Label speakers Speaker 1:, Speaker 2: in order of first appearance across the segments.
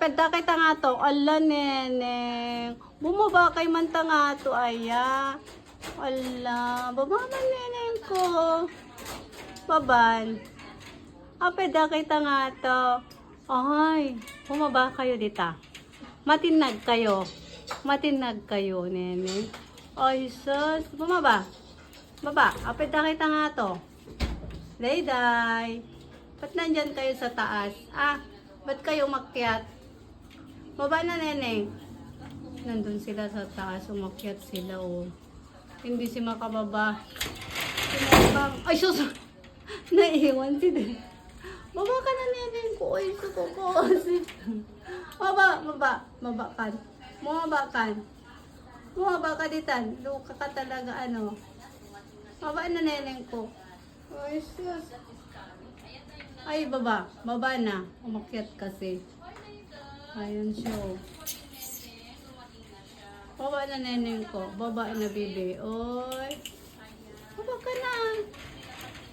Speaker 1: Pwede kita nga to. Ala, neneng. Bumaba kay manta nga to, aya. Ala, baba man, neneng ko. Baban. Ah, pwede kita nga to. Ay, bumaba kayo dita. Matinag kayo. Matinag kayo, neneng. Ay, sus. Bumaba. Baba. Ah, pwede kita nga to. Dayday. Ba't nandyan kayo sa taas? Ah, ba't kayo umakyat? Baba na, neneng. Nandun sila sa taas, umakyat sila, oh. Hindi si makababa. Sinabang, ay, sus! Naiiwan si Den. Baba ka na, neneng suko ko. Baba, baba. Baba ka. Bumaba ka. Bumaba ka ditan. Luka ka talaga, ano. Baba na, neneng ko. Ay, sus. Ay, baba. Baba na. Umakyat kasi. Ayun siya. oh. Baba na neneng ko. Baba na bibi. Oy. Baba ka na.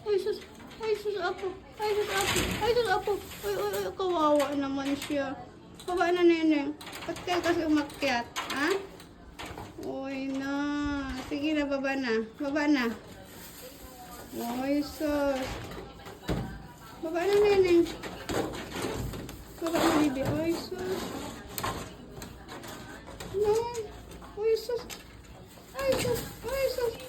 Speaker 1: Ay, sus. Ay, sus apo. Ay, sus apo. Ay, sus apo. Ay, ay, ay. Kawawa naman siya. Baba na neneng. Ba't kayo kasi umakyat? Ha? Uy na. Sige na, baba na. Baba na. Uy, sus. Baba na neneng. Baba na bibi. Ay, sus. Uyusun. Uyusun. Uyusun.